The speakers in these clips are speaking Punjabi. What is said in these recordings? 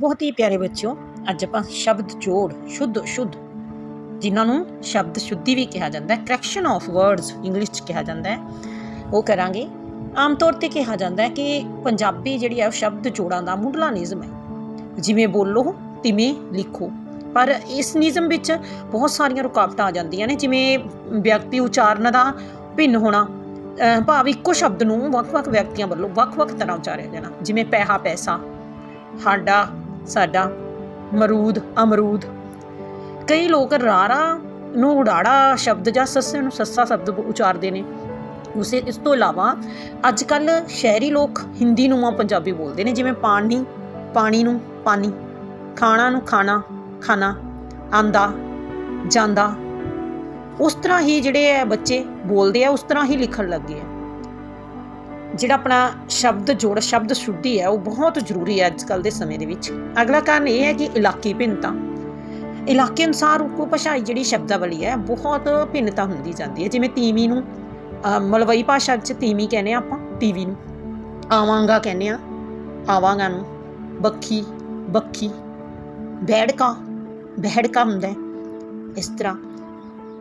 ਬਹੁਤ ਹੀ ਪਿਆਰੇ ਬੱਚਿਓ, ਅੱਜ ਆਪਾਂ ਸ਼ਬਦ ਜੋੜ, ਸ਼ੁੱਧ ਸ਼ੁੱਧ, ਜਿਨ੍ਹਾਂ ਨੂੰ ਸ਼ਬਦ ਸ਼ੁੱਧੀ ਵੀ ਕਿਹਾ ਜਾਂਦਾ ਹੈ ਕਰੈਕਸ਼ਨ ਆਫ ਵਰਡਸ ਇੰਗਲਿਸ਼ ਚ ਕਿਹਾ ਜਾਂਦਾ ਹੈ। ਉਹ ਕਰਾਂਗੇ। ਆਮ ਤੌਰ ਤੇ ਕਿਹਾ ਜਾਂਦਾ ਹੈ ਕਿ ਪੰਜਾਬੀ ਜਿਹੜੀ ਹੈ ਉਹ ਸ਼ਬਦ ਜੋੜਾਂ ਦਾ ਮੁੱਢਲਾ ਨਿਯਮ ਹੈ। ਜਿਵੇਂ ਬੋਲੋ, ਤਿਵੇਂ ਲਿਖੋ। ਪਰ ਇਸ ਨਿਯਮ ਵਿੱਚ ਬਹੁਤ ਸਾਰੀਆਂ ਰੁਕਾਵਟਾਂ ਆ ਜਾਂਦੀਆਂ ਨੇ, ਜਿਵੇਂ ਵਿਅਕਤੀ ਉਚਾਰਨ ਦਾ ਭਿੰਨ ਹੋਣਾ ਭਾਵ ਇੱਕੋ ਸ਼ਬਦ ਨੂੰ ਵੱਖ-ਵੱਖ ਵਿਅਕਤੀਆਂ ਵੱਲੋਂ ਵੱਖ-ਵੱਖ ਤਰ੍ਹਾਂ ਉਚਾਰਿਆ ਜਾਣਾ, ਜਿਵੇਂ ਪੈਸਾ ਪੈਸਾ ਸਾਡਾ ਸਾਡਾ ਮਰੂਦ ਅਮਰੂਦ। ਕਈ ਲੋਕ ਰਾਰਾ ਨੂੰ ਉਡਾੜਾ ਸ਼ਬਦ ਜਾਂ ਸੱਸੇ ਨੂੰ ਸੱਸਾ ਸ਼ਬਦ ਉਚਾਰਦੇ ਨੇ। ਉਸੇ ਇਸ ਤੋਂ ਇਲਾਵਾ ਅੱਜ ਕੱਲ ਸ਼ਹਿਰੀ ਲੋਕ ਹਿੰਦੀ ਨੂੰ ਆ ਪੰਜਾਬੀ ਬੋਲਦੇ ਨੇ, ਜਿਵੇਂ ਪਾਣੀ ਪਾਣੀ ਨੂੰ ਪਾਣੀ, ਖਾਣਾ ਨੂੰ ਖਾਣਾ ਖਾਣਾ, ਆਂਦਾ, ਜਾਂਦਾ। ਉਸ ਤਰ੍ਹਾਂ ਹੀ ਜਿਹੜੇ ਆ ਬੱਚੇ ਬੋਲਦੇ ਆ, ਉਸ ਤਰ੍ਹਾਂ ਹੀ ਲਿਖਣ ਲੱਗੇ ਆ। ਜਿਹੜਾ ਆਪਣਾ ਸ਼ਬਦ ਜੋੜ, ਸ਼ਬਦ ਸ਼ੁੱਧੀ ਹੈ, ਉਹ ਬਹੁਤ ਜ਼ਰੂਰੀ ਹੈ ਅੱਜ ਕੱਲ ਦੇ ਸਮੇਂ ਦੇ ਵਿੱਚ। ਅਗਲਾ ਕਾਰਨ ਇਹ ਹੈ ਕਿ ਇਲਾਕੀ ਭਿੰਨਤਾ। ਇਲਾਕੇ ਅਨੁਸਾਰ ਉਪਭਾਸ਼ਾਈ ਜਿਹੜੀ ਸ਼ਬਦਾਵਲੀ ਹੈ, ਬਹੁਤ ਭਿੰਨਤਾ ਹੁੰਦੀ ਜਾਂਦੀ ਹੈ। ਜਿਵੇਂ ਤੀਵੀਂ ਨੂੰ ਮਲਵਈ ਭਾਸ਼ਾ ਵਿੱਚ ਤੀਵੀਂ ਕਹਿੰਦੇ ਆ ਆਪਾਂ, ਤੀਵੀ ਨੂੰ। ਆਵਾਂਗਾ ਕਹਿੰਦੇ ਆ ਆਵਾਂਗਾ ਨੂੰ। ਬੱਖੀ ਬੱਖੀ। ਬੈੜਕਾ ਬਹਿੜਕਾ ਹੁੰਦਾ ਇਸ ਤਰ੍ਹਾਂ।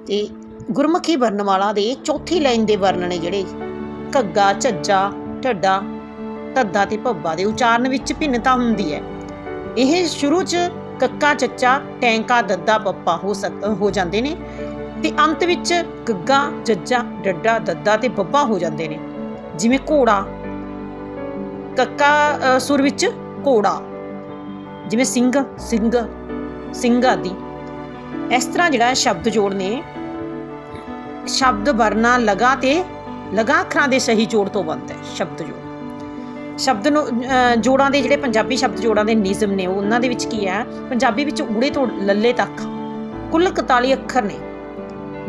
ਤੇ ਗੁਰਮੁਖੀ ਵਰਣਮਾਲਾ ਦੇ ਚੌਥੀ ਲਾਈਨ ਦੇ ਵਰਣ ਨੇ ਜਿਹੜੇ ਘੱਗਾ ਝੱਜਾ ਢੱਡਾ, ਧੱਦਾ ਤੇ ਭੱਬਾ ਦੇ ਉਚਾਰਨ ਵਿੱਚ ਭਿੰਨਤਾ ਹੁੰਦੀ ਹੈ। ਇਹ ਸ਼ੁਰੂ 'ਚ ਕੱਕਾ, ਚੱਚਾ, ਟੈਂਕਾ, ਦੱਦਾ, ਪੱਪਾ ਹੋ ਹੋ ਜਾਂਦੇ ਨੇ ਤੇ ਅੰਤ ਵਿੱਚ ਗੱਗਾ ਜੱਜਾ ਡੱਡਾ, ਦੱਦਾ ਤੇ ਬੱਬਾ ਹੋ ਜਾਂਦੇ ਨੇ। ਜਿਵੇਂ ਘੋੜਾ। ਕੱਕਾ ਸੁਰ ਵਿੱਚ ਘੋੜਾ। ਜਿਵੇਂ ਸਿੰਘ ਸਿੰਘ ਸਿੰਘ ਆਦਿ ਇਸ ਤਰ੍ਹਾਂ ਜਿਹੜਾ ਸ਼ਬਦ ਜੋੜ ਨੇ ਸ਼ਬਦ ਵਰਨਾ ਲਗਾ ਤੇ ਲਗਾ ਅੱਖਰਾਂ ਦੇ ਸਹੀ ਜੋੜ ਤੋਂ ਬਣਦਾ ਹੈ, ਸ਼ਬਦ ਜੋੜ। ਸ਼ਬਦ ਨੂੰ ਜੋੜਾਂ ਦੇ ਜਿਹੜੇ ਪੰਜਾਬੀ ਸ਼ਬਦ ਜੋੜਾਂ ਦੇ ਨਿਯਮ ਨੇ ਉਹਨਾਂ ਦੇ ਵਿੱਚ ਕੀ ਹੈ? ਪੰਜਾਬੀ ਵਿੱਚ ਊੜੇ ਤੋਂ ਲੱਲੇ ਤੱਕ ਕੁੱਲ 41 ਅੱਖਰ ਨੇ,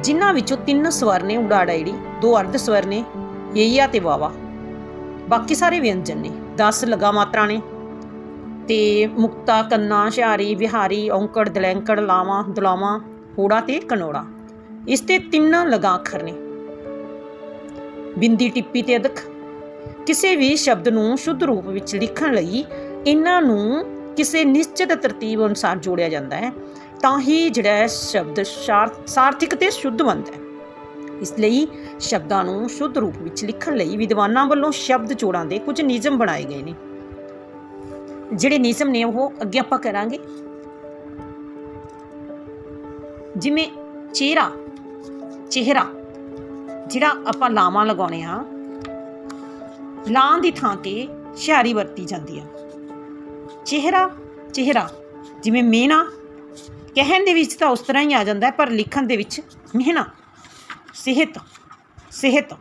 ਜਿਨ੍ਹਾਂ ਵਿੱਚੋਂ ਤਿੰਨ ਸਵਰ ਨੇ ਉਡਾੜਾ ਜਿਹੜੀ ਦੋ ਅਰਧ ਸਵਰ ਨੇ, ਯਈਆ ਤੇ ਵਾਵਾ। ਬਾਕੀ ਸਾਰੇ ਵਿਅੰਜਨ ਨੇ 10 ਲਗਾ ਮਾਤਰਾ ਨੇ, ਤੇ ਮੁਕਤਾ, ਕੰਨਾ, ਸ਼ਿਆਰੀ, ਵਿਹਾਰੀ, ਔਂਕੜ, ਦਲੈਂਕੜ, ਲਾਵਾਂ, ਦੁਲਾਵਾਂ, ਹੋੜਾ ਤੇ ਕਨੋੜਾ। ਇਸ ਤੇ ਤਿੰਨ ਲਗਾ ਅੱਖਰ ਨੇ। ਬਿੰਦੀ ਟਿੱਪੀ ਤੇ ਅਦਕ। ਕਿਸੇ ਵੀ ਸ਼ਬਦ ਨੂੰ ਸ਼ੁੱਧ ਰੂਪ ਵਿੱਚ ਲਿਖਣ ਲਈ ਇਹਨਾਂ ਨੂੰ ਕਿਸੇ ਨਿਸ਼ਚਿਤ ਤਰਤੀਬ ਅਨੁਸਾਰ ਜੋੜਿਆ ਜਾਂਦਾ ਹੈ। ਤਾਂ ਹੀ ਜਿਹੜਾ ਸ਼ਬਦ ਸਾਰ- ਸਾਰਥਿਕ ਤੇ ਸ਼ੁੱਧ ਬਣਦਾ ਹੈ। ਇਸ ਲਈ ਸ਼ਬਦਾਂ ਨੂੰ ਸ਼ੁੱਧ ਰੂਪ ਵਿੱਚ ਲਿਖਣ ਲਈ ਵਿਦਵਾਨਾਂ ਵੱਲੋਂ ਸ਼ਬਦ ਜੋੜਾਂ ਦੇ ਕੁਝ ਨਿਯਮ ਬਣਾਏ ਗਏ ਨੇ। ਜਿਹੜੇ ਨਿਯਮ ਨੇ ਉਹ ਅੱਗੇ ਆਪਾਂ ਕਰਾਂਗੇ। ਜਿਵੇਂ ਚਿਹਰਾ ਚਿਹਰਾ। ਜਿਹੜਾ ਆਪਾਂ ਲਾਵਾਂ ਲਗਾਉਣੇ ਆ ਲਾਂ ਦੀ ਥਾਂ ਤੇ ਸ਼ਿਆਰੀ ਵਰਤੀ ਜਾਂਦੀ ਆ। ਚਿਹਰਾ ਚਿਹਰਾ, ਜਿਵੇਂ ਮੀਨਾ ਕਹਿਣ ਦੇ ਵਿੱਚ ਤਾਂ ਉਸ ਤਰ੍ਹਾਂ ਹੀ ਆ ਜਾਂਦਾ ਪਰ ਲਿਖਣ ਦੇ ਵਿੱਚ ਮਿਹਨਾ ਸਿਹਤ ਸਿਹਤ।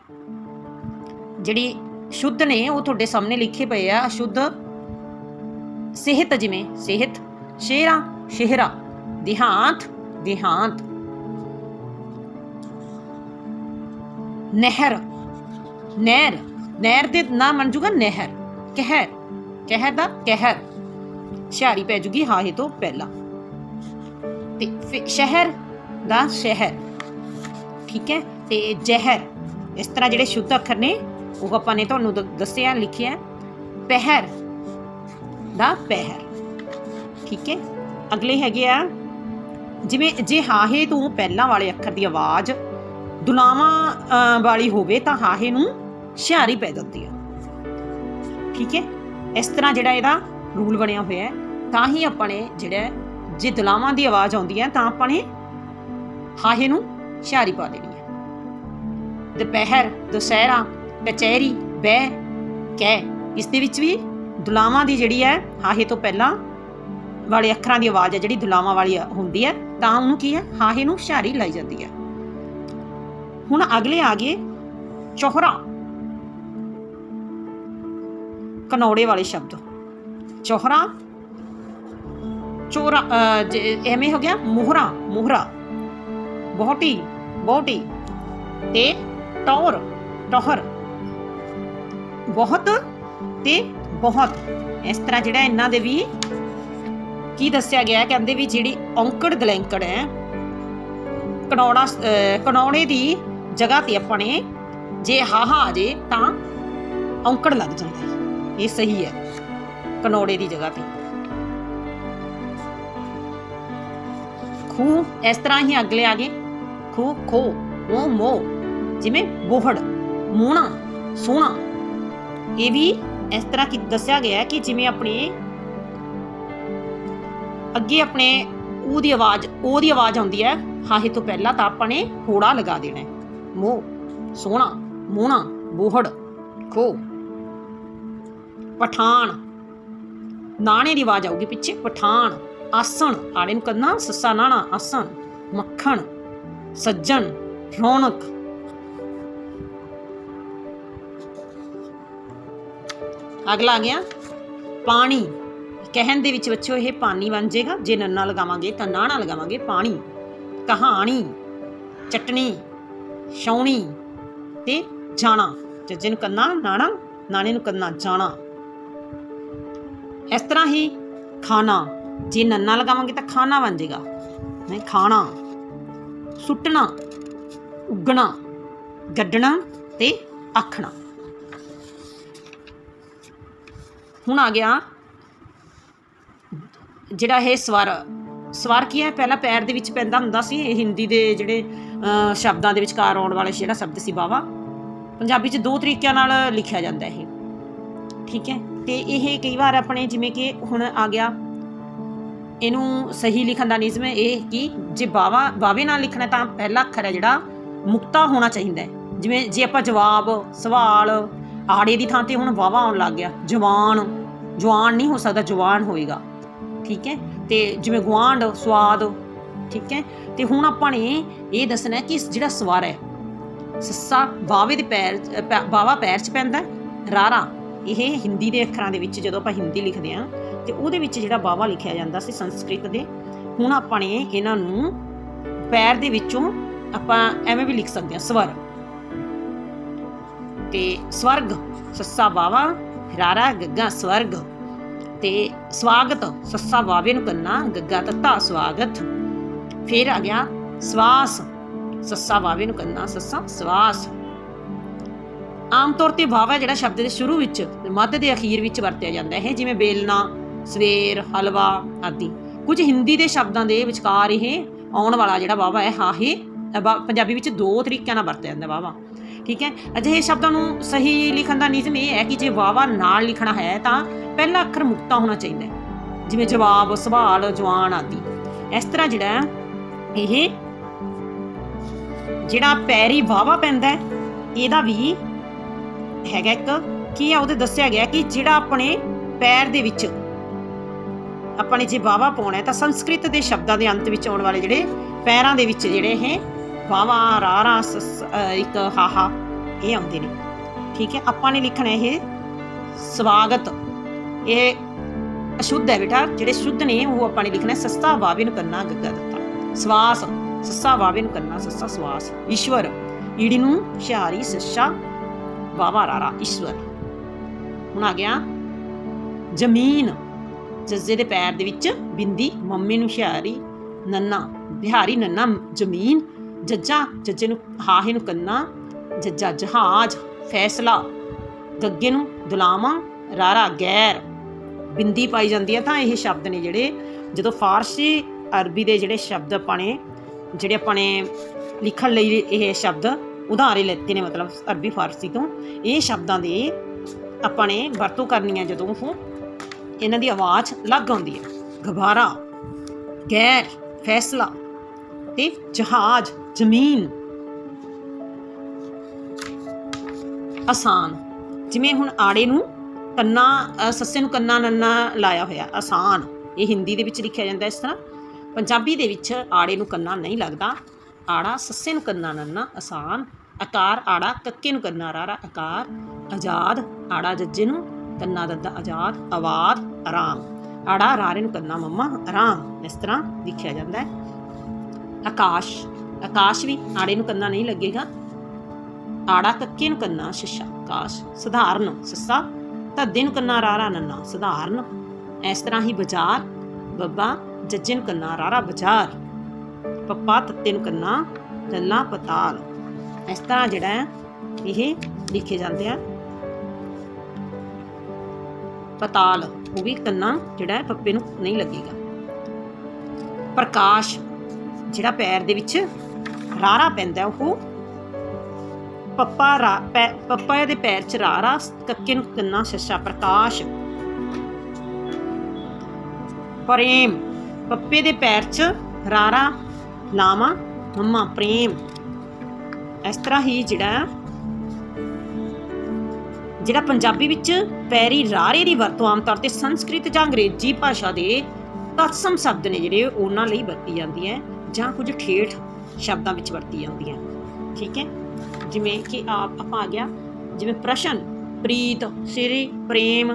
ਜਿਹੜੀ ਸ਼ੁੱਧ ਨੇ, ਉਹ ਤੁਹਾਡੇ ਸਾਹਮਣੇ ਲਿਖੇ ਪਏ ਆ, ਅਸ਼ੁੱਧ ਸਿਹਤ ਜਿਵੇਂ ਸਿਹਤ, ਸ਼ੇਰਾ, ਸ਼ਹਿਰਾ, ਦਿਹਾਂਤ ਦਿਹਾਂਤ। ਨਹਿਰ। ਨਹਿਰ। ਨਹਿਰ ਦੇ ਨਾਮ ਬਣ ਜੂਗਾ ਨਹਿਰ। ਕਹਿਰ। ਕਹਿਰ ਦਾ ਕਹਿਰ। ਸ਼ਾਰੀ ਪੈ ਜੂਗੀ ਹਾਹੇ ਤੋਂ ਪਹਿਲਾਂ। ਤੇ ਫਿਰ ਸ਼ਹਿਰ ਦਾ ਸ਼ਹਿਰ। ਠੀਕ ਹੈ? ਤੇ ਜ਼ਹਿਰ। ਇਸ ਤਰ੍ਹਾਂ ਜਿਹੜੇ ਸ਼ੁੱਧ ਅੱਖਰ ਨੇ, ਉਹ ਆਪਾਂ ਨੇ ਤੁਹਾਨੂੰ ਦ- ਦੱਸਿਆ, ਲਿਖਿਆ ਪਹਿਰ ਦਾ ਪਹਿਰ। ਠੀਕ ਹੈ? ਅਗਲੇ ਹੈਗੇ ਆ, ਜਿਵੇਂ, ਜੇ ਹਾਹੇ ਤੋਂ ਪਹਿਲਾਂ ਵਾਲੇ ਅੱਖਰ ਦੀ ਆਵਾਜ਼ ਦੁਲਾਵਾਂ ਅਹ, ਵਾਲੀ ਹੋਵੇ ਤਾਂ ਹਾਹੇ ਨੂੰ ਸ਼ਿਆਰੀ ਪੈ ਜਾਂਦੀ ਆ। ਠੀਕ ਹੈ? ਇਸ ਤਰ੍ਹਾਂ ਜਿਹੜਾ ਇਹਦਾ ਰੂਲ ਬਣਿਆ ਹੋਇਆ ਹੈ ਤਾਂ ਹੀ ਆਪਾਂ ਨੇ ਜਿਹੜਾ ਜੇ ਦੁਲਾਵਾਂ ਦੀ ਆਵਾਜ਼ ਆਉਂਦੀ ਹੈ ਤਾਂ ਆਪਾਂ ਨੇ ਹਾਹੇ ਨੂੰ ਸ਼ਿਆਰੀ ਪਾ ਦੇਣੀ ਹੈ। ਦੁਪਹਿਰ ਦੁਸਹਿਰਾ ਕਚਹਿਰੀ ਬਹਿ ਕਹਿ ਇਸ ਦੇ ਵਿੱਚ ਵੀ ਦੁਲਾਵਾਂ ਦੀ ਜਿਹੜੀ ਹੈ ਹਾਹੇ ਤੋਂ ਪਹਿਲਾਂ ਵਾਲੇ ਅੱਖਰਾਂ ਦੀ ਆਵਾਜ਼ ਹੈ ਜਿਹੜੀ ਦੁਲਾਵਾਂ ਵਾਲੀ ਹੁੰਦੀ ਹੈ ਤਾਂ ਉਹਨੂੰ ਕੀ ਹੈ? ਹਾਹੇ ਨੂੰ ਸ਼ਿਆਰੀ ਲਾਈ ਜਾਂਦੀ ਹੈ। ਹੁਣ ਅਗਲੇ ਆ ਗਏ ਚੋਹਰਾ। ਕਨੌੜੇ ਵਾਲੇ ਸ਼ਬਦ। ਚੋਹਰਾ। ਚੋਰਾ ਐਵੇਂ ਹੋ ਗਿਆ ਮੋਹਰਾ ਮੋਹਰਾ। ਬਹੁਟੀ ਬਹੁਟੀ। ਤੇ ਟੌਰ ਟੌਹਰ। ਬਹੁਤ ਤੇ ਬਹੁਤ। ਇਸ ਤਰ੍ਹਾਂ ਜਿਹੜਾ ਇਹਨਾਂ ਦੇ ਵੀ ਕੀ ਦੱਸਿਆ ਗਿਆ ਕਹਿੰਦੇ ਵੀ ਜਿਹੜੀ ਔਂਕੜ ਦਲੈਂਕੜ ਹੈ ਕਨੌੜਾ ਅਹ, ਕਨੌੜੇ ਦੀ ਜਗ੍ਹਾ ਤੇ ਆਪਾਂ ਨੇ ਜੇ ਹਾਹਾ ਆ ਜੇ ਤਾਂ ਔਂਕੜ ਲੱਗ ਜਾਂਦਾ ਹੈ। ਇਹ ਸਹੀ ਹੈ, ਕਨੌੜੇ ਦੀ ਜਗ੍ਹਾ ਤੇ। ਖੂ ਇਸ ਤਰ੍ਹਾਂ ਹੀ ਅਗਲੇ ਆ ਗਏ। ਖੂ ਖੋ ਮੋ ਮੋ ਜਿਵੇਂ ਬੋਹੜ, ਮੋਣਾ ਸੋਹਣਾ ਇਹ ਵੀ ਇਸ ਤਰ੍ਹਾਂ ਕਿ ਦੱਸਿਆ ਗਿਆ ਹੈ ਕਿ ਜਿਵੇਂ ਆਪਣੇ ਅੱਗੇ ਆਪਣੇ ਉਹ ਦੀ ਆਵਾਜ਼ ਉਹ ਦੀ ਆਵਾਜ਼ ਆਉਂਦੀ ਹੈ, ਹਾਹੇ ਤੋਂ ਪਹਿਲਾਂ ਤਾਂ ਆਪਾਂ ਨੇ ਹੋੜਾ ਲਗਾ ਦੇਣਾ ਹੈ। ਮੋਹ, ਸੋਹਣਾ, ਮੋਹਣਾ, ਬੋਹੜ, ਖੋ। ਪਠਾਨ। ਨਾਣੇ ਦੀ ਆਵਾਜ਼ ਆਊਗੀ ਪਿੱਛੇ, ਪਠਾਨ, ਆਸਣ। ਆੜੇ ਨੂੰ ਕਰਨਾ ਸੱਸਾ ਨਾਣਾ, ਆਸਣ, ਮੱਖਣ, ਸੱਜਣ, ਰੌਣਕ। ਅਗਲਾ ਆ ਗਿਆ। ਪਾਣੀ। ਕਹਿਣ ਦੇ ਵਿੱਚ ਬੱਚਿਓ, ਇਹ ਪਾਣੀ ਬਣ ਜਾਏਗਾ। ਜੇ ਨੰਨਾ ਲਗਾਵਾਂਗੇ ਤਾਂ ਨਾਣਾ ਲਗਾਵਾਂਗੇ ਪਾਣੀ। ਕਹਾਣੀ। ਚਟਣੀ। ਛਾਉਣੀ ਤੇ ਜਾਣਾ, ਜੱਜੇ ਨੂੰ ਕੰਨਾ, ਨਾਣਾ ਨਾਣੇ ਨੂੰ ਕੰਨਾ ਜਾਣਾ। ਇਸ ਤਰ੍ਹਾਂ ਹੀ ਖਾਣਾ, ਜੇ ਨੰਨਾ ਲਗਾਵਾਂਗੇ ਤਾਂ ਖਾਣਾ ਬਣ ਜਾਏਗਾ ਨਹੀਂ, ਖਾਣਾ, ਸੁੱਟਣਾ, ਉੱਗਣਾ, ਗੱਡਣਾ ਤੇ ਆਖਣਾ। ਹੁਣ ਆ ਗਿਆ ਜਿਹੜਾ ਇਹ ਸਵਰ ਸਵਰ ਕੀ ਹੈ? ਪਹਿਲਾਂ ਪੈਰ ਦੇ ਵਿੱਚ ਪੈਂਦਾ ਹੁੰਦਾ ਸੀ, ਇਹ ਹਿੰਦੀ ਦੇ ਜਿਹੜੇ ਸ਼ਬਦਾਂ ਦੇ ਵਿਚਕਾਰ ਆਉਣ ਵਾਲਾ ਜਿਹੜਾ ਸ਼ਬਦ ਸੀ ਬਾਵਾ ਪੰਜਾਬੀ 'ਚ ਦੋ ਤਰੀਕਿਆਂ ਨਾਲ ਲਿਖਿਆ ਜਾਂਦਾ ਇਹ। ਠੀਕ ਹੈ? ਤੇ ਇਹ ਕਈ ਵਾਰ ਆਪਣੇ ਜਿਵੇਂ ਕਿ ਹੁਣ ਆ ਗਿਆ, ਇਹਨੂੰ ਸਹੀ ਲਿਖਣ ਦਾ ਨਿਯਮ ਹੈ ਇਹ ਕਿ ਜੇ ਬਾਵਾ ਬਾਵੇ ਨਾਲ ਲਿਖਣਾ ਤਾਂ ਪਹਿਲਾ ਅੱਖਰ ਹੈ ਜਿਹੜਾ ਮੁਕਤਾ ਹੋਣਾ ਚਾਹੀਦਾ ਹੈ। ਜਿਵੇਂ ਜੇ ਆਪਾਂ ਜਵਾਬ, ਸਵਾਲ, ਆੜੇ ਦੀ ਥਾਂ ਤੇ ਹੁਣ ਵਾਵਾ ਆਉਣ ਲੱਗ ਗਿਆ, ਜਵਾਨ ਜਵਾਨ ਨਹੀਂ ਹੋ ਸਕਦਾ, ਜਵਾਨ ਹੋਏਗਾ। ਠੀਕ ਹੈ? ਤੇ ਜਿਵੇਂ ਗੁਆਂਢ, ਸਵਾਦ ਠੀਕ ਹੈ? ਤੇ ਹੁਣ ਆਪਾਂ ਨੇ ਇਹ ਦੱਸਣਾ ਕਿ ਜਿਹੜਾ ਸਵਰ ਹੈ, ਸੱਸਾ ਬਾਵੇ ਦੇ ਪੈਰ ਬਾਵਾ ਪੈਰ 'ਚ ਪੈਂਦਾ ਰਾਰਾ। ਇਹ ਹਿੰਦੀ ਦੇ ਅੱਖਰਾਂ ਦੇ ਵਿੱਚ ਜਦੋਂ ਆਪਾਂ ਹਿੰਦੀ ਲਿਖਦੇ ਹਾਂ, ਤੇ ਉਹਦੇ ਵਿੱਚ ਜਿਹੜਾ ਬਾਵਾ ਲਿਖਿਆ ਜਾਂਦਾ ਸੀ ਸੰਸਕ੍ਰਿਤ ਦੇ, ਹੁਣ ਆਪਾਂ ਨੇ ਇਹਨਾਂ ਨੂੰ ਪੈਰ ਦੇ ਵਿੱਚੋਂ ਆਪਾਂ ਐਵੇਂ ਵੀ ਲਿਖ ਸਕਦੇ ਹਾਂ, ਸਵਰ। ਤੇ ਸਵਰਗ, ਸੱਸਾ ਬਾਵਾ, ਰਾਰਾ, ਗੱਗਾ, ਸਵਰਗ। ਤੇ ਸਵਾਗਤ, ਸੱਸਾ ਬਾਵੇ ਨੂੰ ਕਰਨਾ ਗੱਗਾ ਤੱਤਾ, ਸਵਾਗਤ। ਫਿਰ ਆ ਗਿਆ ਸਵਾਸ। ਸੱਸਾ ਬਾਵੇ ਨੂੰ ਕਰਨਾ ਸੱਸਾ ਸਵਾਸ। ਆਮ ਤੌਰ ਤੇ ਭਾਵ ਜਿਹੜਾ ਸ਼ਬਦ ਦੇ ਸ਼ੁਰੂ ਵਿੱਚ ਤੇ ਮੱਧ ਦੇ ਅਖੀਰ ਵਿੱਚ ਵਰਤਿਆ ਜਾਂਦਾ ਹੈ ਜਿਵੇਂ ਬੇਲਣਾ ਸਵੇਰ ਹਲਵਾ ਆਦਿ। ਕੁਝ ਹਿੰਦੀ ਦੇ ਸ਼ਬਦਾਂ ਦੇ ਵਿਚਕਾਰ ਇਹ ਆਉਣ ਵਾਲਾ ਜਿਹੜਾ ਵਾਵਾ ਹੈ ਹਾਹੇ ਅ, ਵਾ- ਪੰਜਾਬੀ ਵਿੱਚ ਦੋ ਤਰੀਕਿਆਂ ਨਾਲ ਵਰਤਿਆ ਜਾਂਦਾ ਵਾਵਾ। ਠੀਕ ਹੈ? ਅਜਿਹੇ ਸ਼ਬਦਾਂ ਨੂੰ ਸਹੀ ਲਿਖਣ ਦਾ ਨਿਯਮ ਇਹ ਹੈ ਕਿ ਜੇ ਵਾਵਾ ਨਾਲ ਲਿਖਣਾ ਹੈ ਤਾਂ ਪਹਿਲਾ ਅੱਖਰ ਮੁਕਤਾ ਹੋਣਾ ਚਾਹੀਦਾ ਹੈ ਜਿਵੇਂ ਜਵਾਬ ਸਵਾਲ ਜਵਾਨ ਆਦਿ। ਇਸ ਤਰ੍ਹਾਂ ਜਿਹੜਾ ਇਹ ਜਿਹੜਾ ਪੈਰੀ ਵਾਵਾ ਪੈਂਦਾ ਇਹਦਾ ਵੀ ਹੈਗਾ ਇੱਕ, ਕੀ ਆ, ਉਹਦੇ ਦੱਸਿਆ ਗਿਆ ਕਿ ਜਿਹੜਾ ਆਪਣੇ ਪੈਰ ਦੇ ਵਿੱਚ ਆਪਾਂ ਨੇ ਜੇ ਵਾਵਾ ਪਾਉਣਾ ਤਾਂ ਸੰਸਕ੍ਰਿਤ ਦੇ ਸ਼ਬਦਾਂ ਦੇ ਅੰਤ ਵਿੱਚ ਆਉਣ ਵਾਲੇ ਜਿਹੜੇ ਪੈਰਾਂ ਦੇ ਵਿੱਚ ਜਿਹੜੇ ਇਹ ਵਾਵਾ ਰਾਰਾ ਸਸ- ਇੱਕ ਹਾਹਾ ਇਹ ਆਉਂਦੇ ਨੇ। ਠੀਕ ਹੈ, ਆਪਾਂ ਨੇ ਲਿਖਣਾ ਇਹ ਸਵਾਗਤ। ਇਹ ਅਸ਼ੁੱਧ ਹੈ ਬੇਟਾ, ਜਿਹੜੇ ਸ਼ੁੱਧ ਨੇ, ਉਹ ਆਪਾਂ ਨੇ ਲਿਖਣਾ ਸਸਤਾ ਸੱਸਾ ਨੂੰ ਕਰਨਾ ਗੱਗਾ ਦਿੱਤਾ ਸਵਾਸ, ਸੱਸਾ ਵਾਵੇ ਨੂੰ ਕਰਨਾ, ਸੱਸਾ ਸਵਾਸ। ਈਸ਼ਵਰ, ਈੜੀ ਨੂੰ ਸ਼ਿਆਰੀ ਸੱਸਾ ਵਾਵਾ ਰਾਰਾ, ਈਸ਼ਵਰ। ਹੁਣ ਆ ਗਿਆ ਜ਼ਮੀਨ, ਜੱਜੇ ਦੇ ਪੈਰ ਦੇ ਵਿੱਚ ਬਿੰਦੀ, ਮੰਮੀ ਨੂੰ ਸ਼ਿਆਰੀ, ਨੰਨਾ, ਬਿਹਾਰੀ, ਨੰਨਾ, ਜ਼ਮੀਨ, ਜੱਜਾ, ਜੱਜੇ ਨੂੰ, ਹਾਹੇ ਨੂੰ ਕੰਨਾ, ਜੱਜਾ ਜਹਾਜ਼, ਫੈਸਲਾ, ਗੱਗੇ ਨੂੰ ਦੁਲਾਮਾ ਰਾਰਾ ਗੈਰ। ਬਿੰਦੀ ਪਾਈ ਜਾਂਦੀ ਹੈ ਤਾਂ ਇਹ ਸ਼ਬਦ ਨੇ ਜਿਹੜੇ ਜਦੋਂ ਫਾਰਸੀ ਅਰਬੀ ਦੇ ਜਿਹੜੇ ਸ਼ਬਦ ਆਪਾਂ ਨੇ, ਜਿਹੜੇ ਆਪਾਂ ਨੇ ਲਿਖਣ ਲਈ ਇਹ ਸ਼ਬਦ ਉਧਾਰੇ ਲੈਤੇ ਨੇ, ਮਤਲਬ ਅਰਬੀ ਫਾਰਸੀ ਤੋਂ। ਇਹ ਸ਼ਬਦਾਂ ਦੇ ਆਪਾਂ ਨੇ ਵਰਤੋਂ ਕਰਨੀ ਹੈ ਜਦੋਂ ਉਹ ਇਹਨਾਂ ਦੀ ਆਵਾਜ਼ ਲੱਗ ਆਉਂਦੀ ਹੈ। ਗਬਾਰਾ ਗੈਰ, ਫੈਸਲਾ ਤੇ ਜਹਾਜ਼, ਜ਼ਮੀਨ। ਆਸਾਨ। ਜਿਵੇਂ ਹੁਣ ਆੜੇ ਨੂੰ ਕੰਨਾ ਸੱਸੇ ਨੂੰ ਕੰਨਾ ਨੰਨਾ ਲਾਇਆ ਹੋਇਆ, ਆਸਾਨ। ਇਹ ਹਿੰਦੀ ਦੇ ਵਿੱਚ ਲਿਖਿਆ ਜਾਂਦਾ ਇਸ ਤਰ੍ਹਾਂ। ਪੰਜਾਬੀ ਦੇ ਵਿੱਚ ਆੜੇ ਨੂੰ ਕੰਨਾ ਨਹੀਂ ਲੱਗਦਾ, ਆੜਾ ਸੱਸੇ ਨੂੰ ਕੰਨਾ ਨੰਨਾ ਆਸਾਨ ਆਕਾਰ ਆੜਾ ਕੱਕੇ ਨੂੰ ਕੰਨਾ ਰਾਰਾ ਆਕਾਰ ਆਜ਼ਾਦ ਆੜਾ ਜੱਜੇ ਨੂੰ ਕੰਨਾ ਦੱਦਾ ਆਜ਼ਾਦ, ਆਵਾਜ਼ ਆਰਾਮ, ਆੜਾ ਰਾਰੇ ਨੂੰ ਕੰਨਾ ਮੰਮਾ ਆਰਾਮ, ਇਸ ਤਰ੍ਹਾਂ ਲਿਖਿਆ ਜਾਂਦਾ ਹੈ। ਆਕਾਸ਼ ਆਕਾਸ਼ ਵੀ ਆੜੇ ਨੂੰ ਕੰਨਾ ਨਹੀਂ ਲੱਗੇਗਾ, ਆੜਾ ਕੱਕੇ ਨੂੰ ਕੰਨਾ ਸ਼ਿਸ਼ਾ, ਆਕਾਸ਼ ਸਧਾਰਨ ਸੱਸਾ, ਧੱਦੇ ਨੂੰ ਕੰਨਾ ਰਾਰਾ ਨੰਨਾ, ਸਧਾਰਨ, ਇਸ ਤਰ੍ਹਾਂ ਹੀ ਬਾਜ਼ਾਰ ਬੱਬਾ ਜੱਜੇ ਨੂੰ ਕੰਨਾ ਰਾਰਾ ਬਾਜ਼ਾਰ। ਪੱਪਾ ਤੱਤੇ ਨੂੰ ਕੰਨਾ ਲੱਲਾ ਪਤਾਲ। ਇਸ ਤਰ੍ਹਾਂ ਜਿਹੜਾ ਹੈ, ਇਹ ਲਿਖੇ ਜਾਂਦੇ ਆ। ਪਤਾਲ, ਉਹ ਵੀ ਕੰਨਾ ਜਿਹੜਾ ਪੱਪੇ ਨੂੰ ਨਹੀਂ ਲੱਗੇਗਾ। ਪ੍ਰਕਾਸ਼, ਜਿਹੜਾ ਪੈਰ ਦੇ ਵਿੱਚ ਰਾਰਾ ਪੈਂਦਾ ਉਹ ਪੱਪਾ ਰਾ, ਪੈ- ਪੱਪਾ ਦੇ ਪੈਰ 'ਚ ਰਾਰਾ, ਕੱਕੇ ਨੂੰ ਕੰਨਾ ਸ਼ਸ਼ਾ ਪ੍ਰਕਾਸ਼। ਪ੍ਰੇਮ। ਪੱਪੇ ਦੇ ਪੈਰ 'ਚ ਰਾਰਾ ਲਾਵਾ, ਮੰਮਾ, ਪ੍ਰੇਮ। ਇਸ ਤਰ੍ਹਾਂ ਹੀ ਜਿਹੜਾ ਜਿਹੜਾ ਪੰਜਾਬੀ ਵਿੱਚ ਪੈਰੀ ਰਾਰੇ ਦੀ ਵਰਤੋਂ ਆਮ ਤੌਰ ਤੇ ਸੰਸਕ੍ਰਿਤ ਜਾਂ ਅੰਗਰੇਜ਼ੀ ਭਾਸ਼ਾ ਦੇ ਤਤਸਮ ਸ਼ਬਦ ਨੇ ਜਿਹੜੇ ਉਹਨਾਂ ਲਈ ਵਰਤੀ ਜਾਂਦੀ ਹੈ ਜਾਂ ਕੁਝ ਠੇਠ ਸ਼ਬਦਾਂ ਵਿੱਚ ਵਰਤੀ ਜਾਂਦੀ ਹੈ। ਠੀਕ ਹੈ? ਜਿਵੇਂ ਕਿ ਆਪ ਆਪਾਂ ਆ ਗਿਆ, ਜਿਵੇਂ ਪ੍ਰਸ਼ਨ, ਪ੍ਰੀਤ, ਸ੍ਰੀ, ਪ੍ਰੇਮ,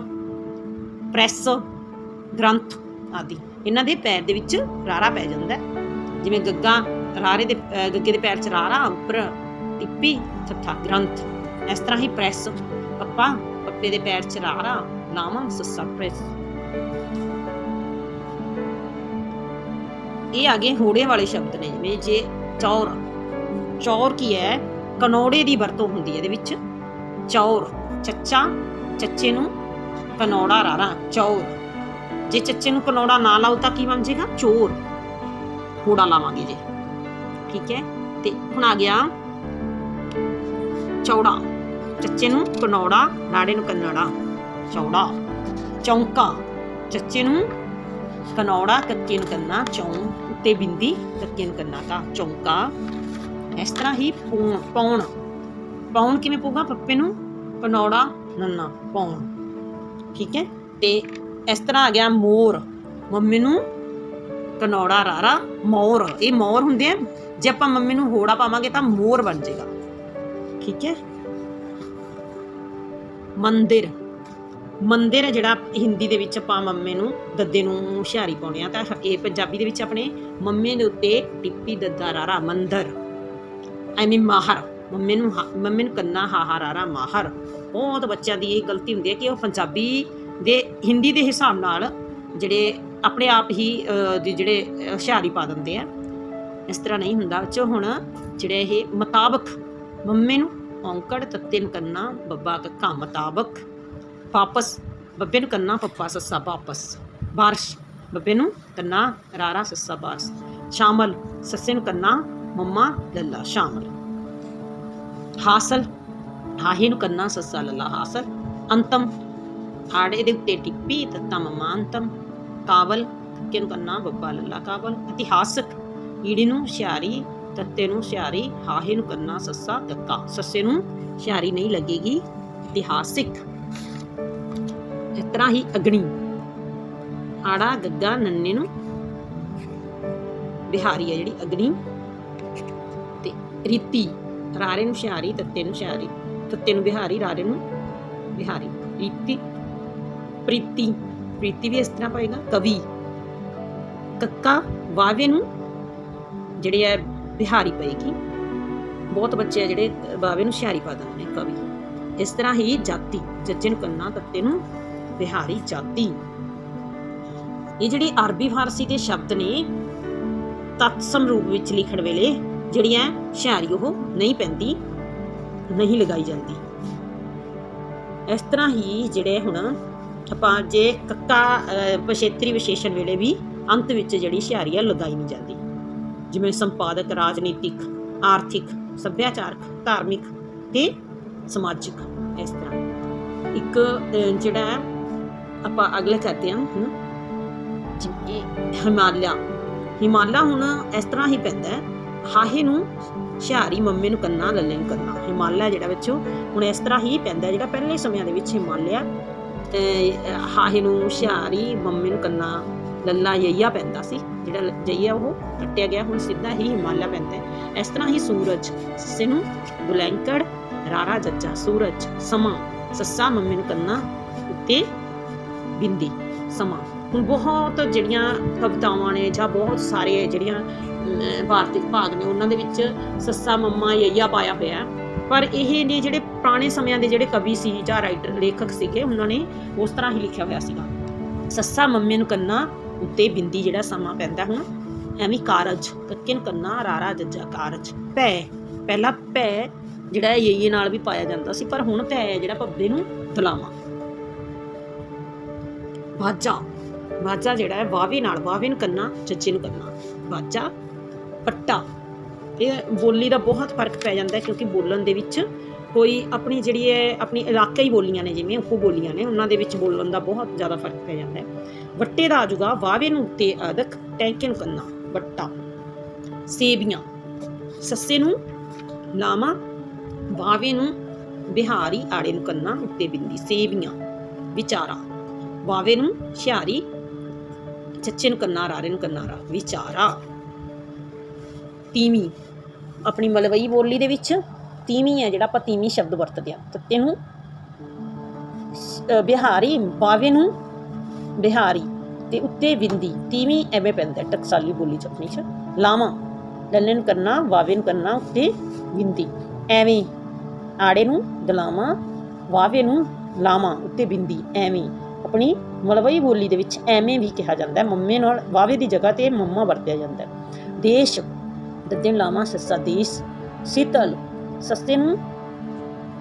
ਪ੍ਰੈਸ, ਗ੍ਰੰਥ। ਆਦਿ। ਇਹਨਾਂ ਦੇ ਪੈਰ ਦੇ ਵਿੱਚ ਰਾਰਾ ਪੈ ਜਾਂਦਾ ਜਿਵੇਂ ਗੱਗਾ, ਰਾਰੇ ਦੇ ਗੱਗੇ ਦੇ ਪੈਰ 'ਚ ਰਾਰਾ ਉੱਪਰ ਟਿੱਪੀ, ਥੱਥਾ, ਗ੍ਰੰਥ। ਇਸ ਤਰ੍ਹਾਂ ਹੀ ਪ੍ਰੈਸ ਪੱਪਾ, ਪੱਪੇ ਦੇ ਪੈਰ 'ਚ ਰਾਰਾ, ਲਾਵਾਂ, ਸੱਸਾ, ਪ੍ਰੈਸ। ਇਹ ਆਗੇ ਹੋੜੇ ਵਾਲੇ ਸ਼ਬਦ ਨੇ, ਜਿਵੇਂ ਜੇ ਚੌਰ ਚੌਰ ਕੀ ਹੈ? ਕਨੋੜੇ ਦੀ ਵਰਤੋਂ ਹੁੰਦੀ ਹੈ ਇਹਦੇ ਵਿੱਚ। ਚੌਰ, ਚੱਚਾ, ਚੱਚੇ ਨੂੰ ਕਨੋੜਾ ਰਾਰਾ, ਚੌਰ। ਜੇ ਚੱਚੇ ਨੂੰ ਕਨੌੜਾ ਨਾ ਲਾਓ ਤਾਂ ਕੀ ਬਣ ਜਾਏਗਾ? ਚੋਰ। ਹੋੜਾ ਲਾਵਾਂਗੇ ਜੇ। ਠੀਕ ਹੈ? ਤੇ ਹੁਣ ਆ ਗਿਆ ਚੌੜਾ। ਚੱਚੇ ਨੂੰ ਕਨੌੜਾ ਨਾੜੇ ਨੂੰ ਕੰਨੜਾ। ਚੌੜਾ। ਚੌਂਕਾ। ਚੱਚੇ ਨੂੰ ਕਨੌੜਾ ਕੱਕੇ ਨੂੰ ਕੰਨਾ। ਚੌਂ ਉੱਤੇ ਬਿੰਦੀ ਕੱਕੇ ਨੂੰ ਕੰਨਾ ਕਾ ਚੌਂਕਾ। ਇਸ ਤਰ੍ਹਾਂ ਹੀ ਪੌਣ ਪੌਣ। ਪੌਣ ਕਿਵੇਂ ਪਊਗਾ? ਪੱਪੇ ਨੂੰ ਕਨੌੜਾ ਨੰਨਾ। ਪੌਣ। ਠੀਕ ਹੈ? ਤੇ ਇਸ ਤਰ੍ਹਾਂ ਆ ਗਿਆ ਮੋਰ। ਮੰਮੀ ਨੂੰ ਕਨੌੜਾ ਰਾਰਾ, ਮੋਰ। ਇਹ ਮੋਰ ਹੁੰਦੇ ਆ। ਜੇ ਆਪਾਂ ਮੰਮੀ ਨੂੰ ਹੋੜਾ ਪਾਵਾਂਗੇ ਤਾਂ ਮੋਰ ਬਣ ਜਾਏਗਾ ਠੀਕ ਹੈ? ਮੰਦਿਰ। ਮੰਦਿਰ ਹੈ ਜਿਹੜਾ ਹਿੰਦੀ ਦੇ ਵਿੱਚ ਆਪਾਂ ਮੰਮੇ ਨੂੰ ਦੱਦੇ ਨੂੰ ਹੁਸ਼ਿਆਰੀ ਪਾਉਣੇ ਆ। ਤਾਂ ਇਹ ਪੰਜਾਬੀ ਦੇ ਵਿੱਚ ਆਪਣੇ ਮੰਮੇ ਦੇ ਉੱਤੇ ਟਿੱਪੀ ਦੱਦਾ ਰਾਰਾ, ਮੰਦਰ। ਐਵੇਂ ਮਾਹਰ। ਮੰਮੇ ਨੂੰ ਹਾ- ਮੰਮੇ ਨੂੰ ਕੰਨਾ ਹਾਹਾ ਰਾਰਾ, ਮਾਹਰ। ਬਹੁਤ ਬੱਚਿਆਂ ਦੀ ਇਹ ਗਲਤੀ ਹੁੰਦੀ ਹੈ ਕਿ ਉਹ ਪੰਜਾਬੀ ਦੇ ਹਿੰਦੀ ਦੇ ਹਿਸਾਬ ਨਾਲ ਜਿਹੜੇ ਆਪਣੇ ਆਪ ਹੀ ਦੇ ਜਿਹੜੇ ਹੁਸ਼ਿਆਰੀ ਪਾ ਦਿੰਦੇ ਆ। ਇਸ ਤਰ੍ਹਾਂ ਨਹੀਂ ਹੁੰਦਾ। ਬੱਚੋ ਹੁਣ ਜਿਹੜੇ ਇਹ ਮੁਤਾਬਕ ਮੰਮੇ ਨੂੰ ਔਂਕੜ ਤੱਤੇ ਨੂੰ ਕੰਨਾ, ਬੱਬਾ ਕੱਕਾ ਮੁਤਾਬਕ ਵਾਪਸ, ਬੱਬੇ ਨੂੰ ਕੰਨਾ ਪੱਪਾ ਸੱਸਾ ਵਾਪਸ। ਬਾਰਿਸ਼, ਬੱਬੇ ਨੂੰ ਕੰਨਾ, ਰਾਰਾ, ਸੱਸਾ ਬਾਰਸ਼। ਸ਼ਾਮਲ, ਸੱਸੇ ਨੂੰ ਕੰਨਾ, ਮੰਮਾ, ਲੱਲਾ, ਸ਼ਾਮਲ। ਹਾਸਲ, ਹਾਹੇ ਨੂੰ ਕੰਨਾ, ਸੱਸਾ, ਲੱਲਾ, ਹਾਸਲ। ਅੰਤਮ ਆੜੇ ਦੇ ਉੱਤੇ ਟਿੱਪੀ ਤੱਤਾ ਮੰਮਾ ਕਾਬਲ ਕੱਕੇ ਨੂੰ ਕੰਨਾ ਬੱਬਾ ਲੱਲਾ ਕਾਬਲ ਇਤਿਹਾਸਕ ਈੜੀ ਨੂੰ ਹੁਸ਼ਿਆਰੀ ਤੱਤੇ ਨੂੰ ਹੁਸ਼ਿਆਰੀ ਹਾਹੇ ਨੂੰ ਕੰਨਾ ਸੱਸਾ ਕੱਕਾ ਸੱਸੇ ਨੂੰ ਹੁਸ਼ਿਆਰੀ ਨਹੀਂ ਲੱਗੇਗੀ, ਇਤਿਹਾਸਿਕ। ਇਸ ਤਰ੍ਹਾਂ ਹੀ ਅਗਣੀ ਆੜਾ ਗੱਗਾ ਨੰਨੇ ਨੂੰ ਬਿਹਾਰੀ ਹੈ ਜਿਹੜੀ ਅਗਣੀ ਤੇ ਰੀਤੀ, ਰਾਰੇ ਨੂੰ ਹੁਸ਼ਿਆਰੀ ਤੱਤੇ ਨੂੰ ਹੁਸ਼ਿਆਰੀ ਤੱਤੇ ਨੂੰ ਬਿਹਾਰੀ, ਰਾਰੇ ਨੂੰ ਬਿਹਾਰੀ। ਰੀਤੀ ਪ੍ਰੀਤੀ ਪ੍ਰੀਤੀ ਵੀ ਇਸ ਤਰ੍ਹਾਂ ਪਏਗਾ, ਕਵੀ। ਕੱਕਾ ਵਾਵੇ ਨੂੰ ਜਿਹੜੇ ਹੈ ਬਿਹਾਰੀ ਪਏਗੀ। ਬਹੁਤ ਬੱਚੇ ਆ ਜਿਹੜੇ ਵਾਵੇ ਨੂੰ ਹੁਸ਼ਿਆਰੀ ਪਾ ਦਿੰਦੇ ਨੇ ਕਵੀ। ਇਸ ਤਰ੍ਹਾਂ ਹੀ ਜਾਤੀ ਜੱਜੇ ਨੂੰ ਕੰਨਾ ਤੱਤੇ ਨੂੰ ਬਿਹਾਰੀ ਜਾਤੀ। ਇਹ ਜਿਹੜੇ ਅਰਬੀ ਫਾਰਸੀ ਦੇ ਸ਼ਬਦ ਨੇ, ਤਤਸਮ ਰੂਪ ਵਿੱਚ ਲਿਖਣ ਵੇਲੇ ਜਿਹੜੀਆਂ ਹੁਸ਼ਿਆਰੀ ਉਹ ਨਹੀਂ ਪੈਂਦੀ, ਨਹੀਂ ਲਗਾਈ ਜਾਂਦੀ। ਇਸ ਤਰ੍ਹਾਂ ਹੀ ਜਿਹੜੇ ਹੁਣ ਆਪਾਂ ਜੇ ਕੱਕਾ ਪਛੇਤਰੀ ਵਿਸ਼ੇਸ਼ਣ ਵੇਲੇ ਵੀ ਅੰਤ ਵਿੱਚ ਜਿਹੜੀ ਹੁਸ਼ਿਆਰੀ ਹੈ ਲਗਾਈ ਨਹੀਂ ਜਾਂਦੀ। ਜਿਵੇਂ ਸੰਪਾਦਕ, ਰਾਜਨੀਤਿਕ, ਆਰਥਿਕ, ਸੱਭਿਆਚਾਰਕ, ਧਾਰਮਿਕ ਤੇ ਸਮਾਜਿਕ, ਇਸ ਤਰ੍ਹਾਂ। ਇੱਕ ਜਿਹੜਾ ਆਪਾਂ ਅਗਲੇ ਕਰਦੇ ਹਾਂ ਹੁਣ ਜਿਵੇਂ ਹਿਮਾਲਿਆ। ਹਿਮਾਲਾ ਹੁਣ ਇਸ ਤਰ੍ਹਾਂ ਹੀ ਪੈਂਦਾ ਹੈ, ਹਾਹੇ ਨੂੰ ਹੁਸ਼ਿਆਰੀ ਮੰਮੇ ਨੂੰ ਕੰਨਾ, ਲੱਲੇ ਨੂੰ ਕੰਨਾ। ਹਿਮਾਲਿਆ ਜਿਹੜਾ ਵਿੱਚੋਂ ਹੁਣ ਇਸ ਤਰ੍ਹਾਂ ਹੀ ਪੈਂਦਾ ਜਿਹੜਾ ਪਹਿਲੇ ਸਮਿਆਂ ਦੇ ਵਿੱਚ ਹਿਮਾਲਿਆ ਹਾਹੇ ਨੂੰ ਹੁਸ਼ਿਆਰੀ ਮੰਮੀ ਨੂੰ ਕੰਨਾ ਲੱਲਾ ਜਈਆ ਪੈਂਦਾ ਸੀ ਜਿਹੜਾ ਜਈਆ ਉਹ ਕੱਟਿਆ ਗਿਆ ਹੁਣ ਸਿੱਧਾ ਹੀ ਹਿਮਾਲਿਆ ਪੈਂਦਾ ਹੈ। ਇਸ ਤਰ੍ਹਾਂ ਹੀ ਸੂਰਜ ਸੱਸੇ ਨੂੰ ਬੁਲੈਂਕੜ ਰਾਰਾ ਜੱਜਾ ਸੂਰਜ ਸਮਾਂ ਸੱਸਾ ਮੰਮੀ ਨੂੰ ਕੰਨਾ ਉੱਤੇ ਬਿੰਦੀ ਸਮਾਂ ਹੁਣ ਬਹੁਤ ਜਿਹੜੀਆਂ ਕਵਿਤਾਵਾਂ ਨੇ ਜਾਂ ਬਹੁਤ ਸਾਰੇ ਜਿਹੜੀਆਂ ਅਮ, ਭਾਗ ਨੇ ਉਹਨਾਂ ਦੇ ਵਿੱਚ ਸੱਸਾ ਮੰਮਾ ਯਈਆ ਪਾਇਆ ਹੋਇਆ ਹੈ। ਪਰ ਇਹ ਨੇ ਜਿਹੜੇ ਪੁਰਾਣੇ ਸਮਿਆਂ ਦੇ ਜਿਹੜੇ ਕਵੀ ਸੀ ਜਾਂ ਰਾਈਟਰ ਲੇਖਕ ਸੀਗੇ, ਉਹਨਾਂ ਨੇ ਉਸ ਤਰ੍ਹਾਂ ਹੀ ਲਿਖਿਆ ਹੋਇਆ ਸੀਗਾ। ਸੱਸਾ ਮੰਮੇ ਨੂੰ ਕੰਨਾ ਉੱਤੇ ਬਿੰਦੀ ਜਿਹੜਾ ਸਮਾਂ ਪੈਂਦਾ ਹੁਣ, ਐਵੇਂ ਕਾਰਜ ਕੱਕੇ ਨੂੰ ਕੰਨਾ, ਰਾਰਾ ਜੱਜਾ ਕਾਰਜ। ਪੈ ਪਹਿਲਾ ਪੈ ਜਿਹੜਾ ਯਈਏ ਨਾਲ ਵੀ ਪਾਇਆ ਜਾਂਦਾ ਸੀ, ਪਰ ਹੁਣ ਪੈ ਹੈ ਜਿਹੜਾ ਭੱਬੇ ਨੂੰ ਦਲਾਵਾਂ ਬਾਜਾ ਬਾਜਾ ਜਿਹੜਾ ਹੈ, ਵਾਵੇ ਨਾਲ, ਵਾਵੇ ਨੂੰ ਕੰਨਾ ਚੱਚੇ ਨੂੰ ਕੰਨਾ। ਬਾਜਾ, ਪੱਟਾ। ਇਹ ਬੋਲੀ ਦਾ ਬਹੁਤ ਫ਼ਰਕ ਪੈ ਜਾਂਦਾ ਹੈ ਕਿਉਂਕਿ ਬੋਲਣ ਦੇ ਵਿੱਚ ਕੋਈ ਆਪਣੀ ਜਿਹੜੀ ਹੈ ਆਪਣੀ ਇਲਾਕਾਈ ਬੋਲੀਆਂ ਨੇ ਜਿਵੇਂ ਉਹ ਬੋਲੀਆਂ ਨੇ, ਉਹਨਾਂ ਦੇ ਵਿੱਚ ਬੋਲਣ ਦਾ ਬਹੁਤ ਜ਼ਿਆਦਾ ਫ਼ਰਕ ਪੈ ਜਾਂਦਾ ਹੈ। ਵੱਟੇ ਦਾ ਆ ਵਾਵੇ ਨੂੰ ਉੱਤੇ ਅਦਕ ਟੈਂਕੇ ਨੂੰ ਕੰਨਾ, ਵੱਟਾ। ਸੇਬੀਆਂ ਸੱਸੇ ਨੂੰ ਲਾਮਾ ਵਾਵੇ ਨੂੰ ਬਿਹਾਰੀ, ਆੜੇ ਨੂੰ ਕੰਨਾ, ਉੱਤੇ ਬਿੰਦੀ। ਸੇਬੀਆਂ ਵਿਚਾਰਾ ਵਾਵੇ ਨੂੰ ਸ਼ਿਆਰੀ, ਚੱਚੇ ਨੂੰ ਕੰਨਾ, ਰਾਰੇ ਨੂੰ ਕੰਨਾ ਰਾ ਵਿਚਾਰਾ। ਤੀਵੀਂ ਆਪਣੀ ਮਲਵਈ ਬੋਲੀ ਦੇ ਵਿੱਚ ਤੀਵੀਂ ਹੈ, ਜਿਹੜਾ ਆਪਾਂ ਤੀਵੀਂ ਸ਼ਬਦ ਵਰਤਦੇ ਆ ਤੱਤੇ ਨੂੰ ਬਿਹਾਰੀ, ਬਾਵੇ ਨੂੰ ਬਿਹਾਰੀ ਤੇ ਉੱਤੇ ਬਿੰਦੀ ਤੀਵੀਂ ਐਵੇਂ ਪੈਂਦਾ ਟਕਸਾਲੀ ਬੋਲੀ ਚ ਆਪਣੀ ਚ। ਲਾਵਾਂ ਲੱਲੇ ਕਰਨਾ ਵਾਵੇ ਨੂੰ ਕਰਨਾ, ਉੱਤੇ ਬਿੰਦੀ ਐਵੇਂ ਆੜੇ ਨੂੰ ਦਲਾਵਾਂ ਵਾਵੇ ਨੂੰ ਲਾਵਾਂ, ਉੱਤੇ ਬਿੰਦੀ ਐਵੇਂ ਆਪਣੀ ਮਲਵਈ ਬੋਲੀ ਦੇ ਵਿੱਚ ਐਵੇਂ ਵੀ ਕਿਹਾ ਜਾਂਦਾ ਹੈ। ਮੰਮੇ ਨਾਲ ਵਾਵੇ ਦੀ ਜਗ੍ਹਾ ਤੇ ਮੰਮਾ ਵਰਤਿਆ ਜਾਂਦਾ ਹੈ। ਦੇਸ਼ ਦੱਦੇ ਨੂੰ ਲਾਵਾਂ ਸੱਸਾ ਦੇਸ਼ ਸੀਤਲ। ਸਸਤੇ ਨੂੰ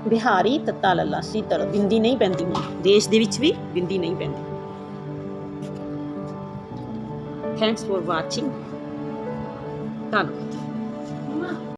ਬਿਹਾਰੀ ਤੱਤਾ ਲੱਲਾ ਸੀਤਲ। ਬਿੰਦੀ ਨਹੀਂ ਪੈਂਦੀ ਹੁਣ ਦੇਸ਼ ਦੇ ਵਿੱਚ ਵੀ ਬਿੰਦੀ ਨਹੀਂ ਪੈਂਦੀ। ਥੈਂਕਸ ਫॉर ਵਾਚਿੰਗ ਧੰਨਵਾਦ।